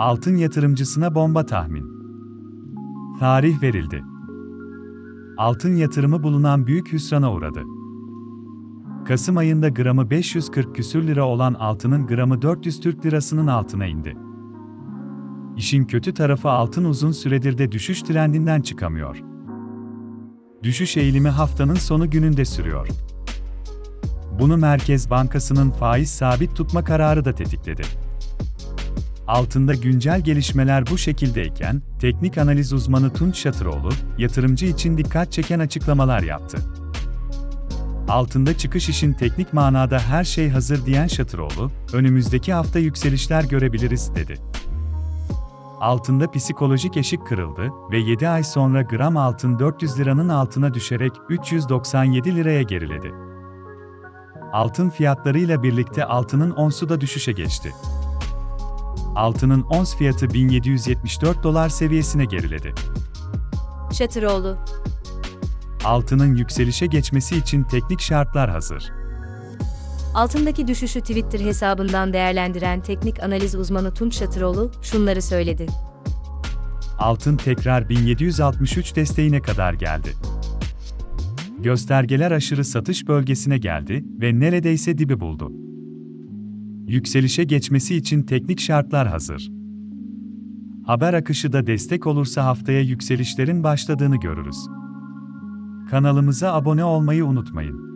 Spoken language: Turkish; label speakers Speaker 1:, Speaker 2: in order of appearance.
Speaker 1: Altın yatırımcısına bomba tahmin. Tarih verildi. Altın yatırımı bulunan büyük hüsrana uğradı. Kasım ayında gramı 540 küsür lira olan altının gramı 400 Türk lirasının altına indi. İşin kötü tarafı altın uzun süredir de düşüş trendinden çıkamıyor. Düşüş eğilimi haftanın sonu gününde sürüyor. Bunu Merkez Bankası'nın faiz sabit tutma kararı da tetikledi. Altında güncel gelişmeler bu şekildeyken, teknik analiz uzmanı Tunç Şatıroğlu, yatırımcı için dikkat çeken açıklamalar yaptı. Altında çıkış işin teknik manada her şey hazır diyen Şatıroğlu, önümüzdeki hafta yükselişler görebiliriz dedi. Altında psikolojik eşik kırıldı ve 7 ay sonra gram altın 400 liranın altına düşerek 397 liraya geriledi. Altın fiyatlarıyla birlikte altının onsu da düşüşe geçti. Altının ons fiyatı 1774 dolar seviyesine geriledi.
Speaker 2: Şatıroğlu,
Speaker 1: Altının yükselişe geçmesi için teknik şartlar hazır.
Speaker 2: altındaki düşüşü Twitter hesabından değerlendiren teknik analiz uzmanı Tunç Şatıroğlu şunları söyledi.
Speaker 1: Altın tekrar 1763 desteğine kadar geldi. Göstergeler aşırı satış bölgesine geldi ve neredeyse dibi buldu. Yükselişe geçmesi için teknik şartlar hazır. Haber akışı da destek olursa haftaya yükselişlerin başladığını görürüz. Kanalımıza abone olmayı unutmayın.